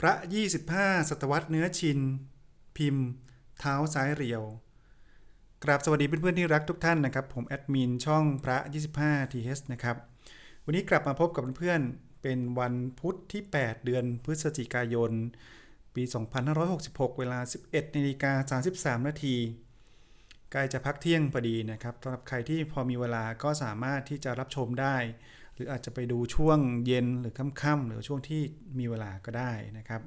พระ 25 ศตวรรษเนื้อชิน พิมพ์ เท้าซ้ายเรียว กราบสวัสดีเพื่อนๆที่รักทุกท่านนะครับ ผมแอดมินช่องพระ 25 TH นะครับ วันนี้กลับมาพบกับเพื่อนๆ เป็นวันพุธที่ 8 เดือนพฤศจิกายน ปี 2566 เวลา 11นาฬิกา33 นาทีใกล้จะพักเที่ยงพอดีนะครับสำหรับใครที่พอมีเวลาก็สามารถที่จะรับชมได้ หรืออาจจะไปดูช่วงเย็นหรือค่ำๆหรือช่วงที่มีเวลาก็ได้นะครับ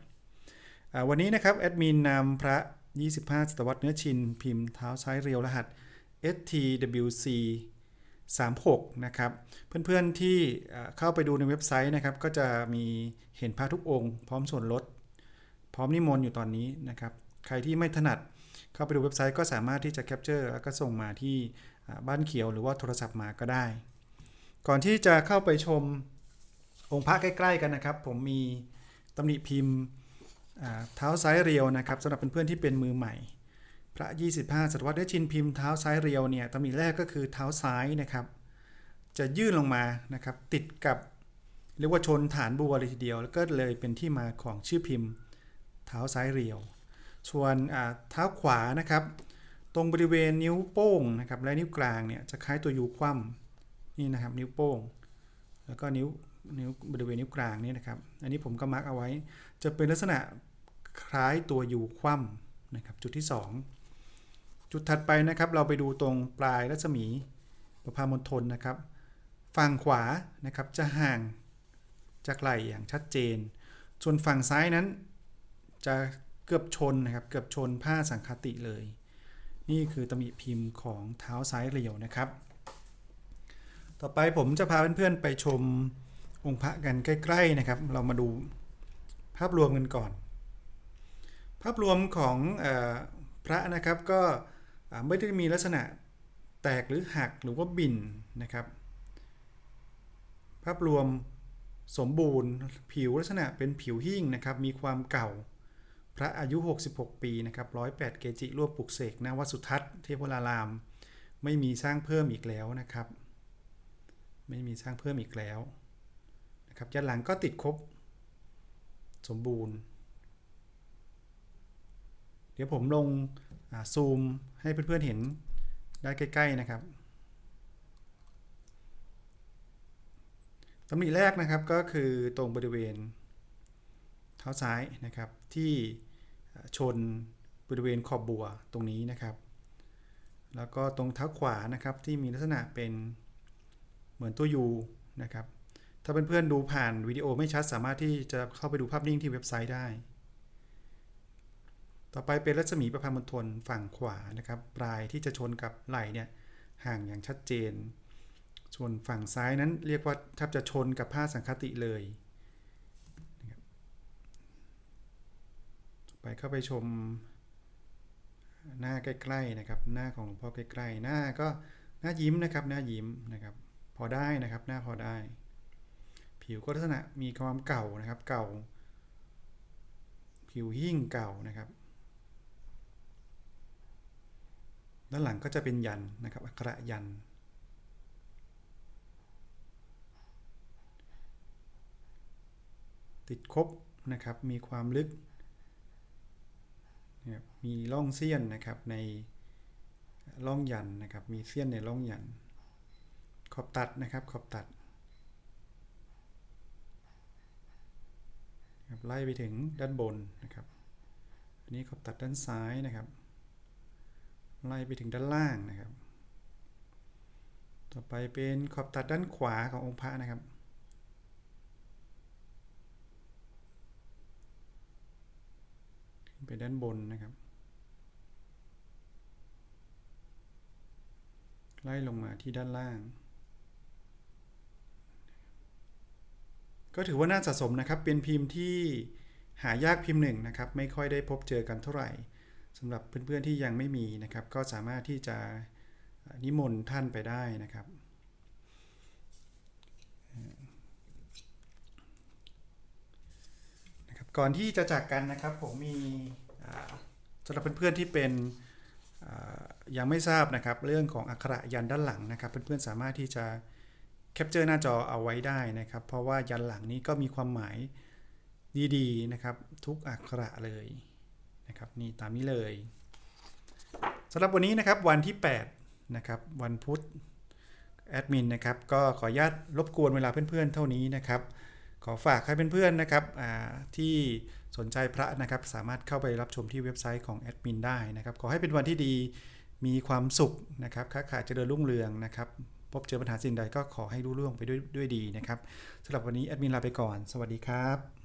วันนี้นะครับแอดมินนำพระ 25 ศตวรรษเนื้อชิน พิมพ์เท้าซ้ายเรียวรหัส STWC 36 นะครับ เพื่อนๆที่เข้าไปดูในเว็บไซต์นะครับ ก็จะมีเห็นพระทุกองค์ พร้อมส่วนลด พร้อมนิมนต์อยู่ตอนนี้นะครับ ใครที่ไม่ถนัดเข้าไปดูเว็บไซต์ก็สามารถที่จะแคปเจอร์แล้วก็ส่งมาที่บ้านเขียวหรือว่าโทรศัพท์มาก็ได้ ก่อนที่จะเข้าไปชมองค์พระใกล้ๆกันนะครับ ผมมีตำหนิพิมพ์เท้าซ้ายเรียวนะครับสำหรับเพื่อนๆที่เป็นมือใหม่ พระ 25 ศตวรรษได้ชินพิมพ์เท้าซ้ายเรียวเนี่ยตำหนิแรกก็คือเท้าซ้ายนะครับ จะยื่นลงมานะครับ ติดกับเรียกว่าชนฐานบัวเลยทีเดียว แล้วก็เลยเป็นที่มาของชื่อพิมพ์เท้าซ้ายเรียว ส่วนเท้าขวานะครับ ตรงบริเวณนิ้วโป้งนะครับและนิ้วกลางเนี่ยจะคล้ายตัวยูคว่ำ นี่นะครับนิ้วโป้ง แล้วก็นิ้วนิ้วบริเวณนิ้วกลางนี่นะครับ อันนี้ผมก็มาร์กเอาไว้ จะเป็นลักษณะคล้ายตัวยูคว่ำนะครับจุดที่ 2 จุดถัดไปนะครับเราไปดูตรงปลายรัศมีประพามณฑลนะครับ ฝั่งขวานะครับจะห่างจากไหล่อย่างชัดเจน ส่วนฝั่งซ้ายนั้นจะเกือบชนนะครับเกือบชนผ้าสังคติเลย นี่คือตำหนิพิมพ์ของเท้าซ้ายเรียวนะครับ ต่อไปผมจะพาเพื่อนๆไปชมองค์พระกันใกล้ๆนะครับ เรามาดูภาพรวมกันก่อน ภาพรวมของอพระนะครับก็ไม่ได้มีลักษณะแตกหรือหักหรือว่าบินนะครับ ภาพรวมสมบูรณ์ผิวลักษณะเป็นผิวหิ้งนะครับ มีความเก่าพระอายุ 66 ปีนะครับ108 เกจิรวบปลุกเสกณวัดสุทัศน์เทพวราราม ไม่มีสร้างเพิ่มอีกแล้วนะครับ ไม่มีสร้างเพิ่มอีกแล้วนะครับยันหลังก็ติดครบ สมบูรณ์ เดี๋ยวผมลงซูมให้เพื่อนๆเห็นได้ใกล้ ๆ นะครับตำหนิแรกนะครับก็คือตรงบริเวณเท้าซ้ายนะครับที่ชนบริเวณขอบบัวตรงนี้นะครับ แล้วก็ตรงเท้าขวานะครับที่มีลักษณะเป็น เหมือนตัว U นะครับ ถ้าเพื่อนๆดูผ่านวิดีโอไม่ชัดสามารถที่จะเข้าไปดูภาพนิ่งที่เว็บไซต์ได้ ต่อไปเป็นรัศมีประพามณฑลฝั่งขวานะครับ ปลายที่จะชนกับไหล่เนี่ยห่างอย่างชัดเจน ส่วนฝั่งซ้ายนั้นเรียกว่าแทบจะชนกับผ้าสังคติเลยไปเข้าไปชมหน้าใกล้ๆนะครับ หน้าของหลวงพ่อใกล้ๆ หน้าก็หน้ายิ้มนะครับ หน้ายิ้มนะครับ พอได้นะครับ หน้าพอได้ ผิวก็ลักษณะมีความเก่านะครับ เก่า ผิวหิ้งเก่านะครับ ด้านหลังก็จะเป็นยันนะครับ อักขระยัน ติดครบนะครับ มีความลึกมีร่องเสี้ยนนะครับในร่องยันนะครับ มีเสี้ยนในร่องยัน อบตัดนะครับ ขอบตัดไล่ไปถึงด้านบนนะครับ อันนี้ขอบตัดด้านซ้ายนะครับ ไล่ไปถึงด้านล่างนะครับ ต่อไปเป็นขอบตัดด้านขวาขององค์พระนะครับขึ้นไปด้านบนนะครับ ไล่ลงมาที่ด้านล่าง ก็ถือว่าน่าสะสมนะครับ เป็นพิมพ์ที่หายากพิมพ์หนึ่งนะครับ ไม่ค่อยได้พบเจอกันเท่าไหร่สำหรับเพื่อนๆที่ยังไม่มีนะครับ ก็สามารถที่จะนิมนต์ท่านไปได้นะครับนะครับก่อนที่จะจากกันนะครับผมมีสำหรับเพื่อนๆที่เป็นยังไม่ทราบนะครับ เรื่องของอักขระยันด้านหลังนะครับ เพื่อนๆสามารถที่จะ ปเจอร์หน้าจอเอาไว้ได้นะครับ เพราะว่ายันหลังนี้ก็มีความหมายดีๆนะครับ ทุกอักขระเลยนะครับนี่ตามนี้เลยสำหรับวันนี้นะครับวันที่8นะครับวันพุธแอดมินนะครับก็ขออนุญาตรบกวนเวลาเพื่อนๆเท่านี้นะครับขอฝากให้เพื่อนๆนะครับที่สนใจพระนะครับสามารถเข้าไปรับชมที่เว็บไซต์ของแอดมินได้นะครับขอให้เป็นวันที่ดีมีความสุขนะครับค้าขายเจริญรุ่งเรืองนะครับ พบเจอปัญหาสิ่งใดก็ขอให้รู้ล่วงไปด้วยด้วยดีนะครับสำหรับวันนี้แอดมินลาไปก่อน สวัสดีครับ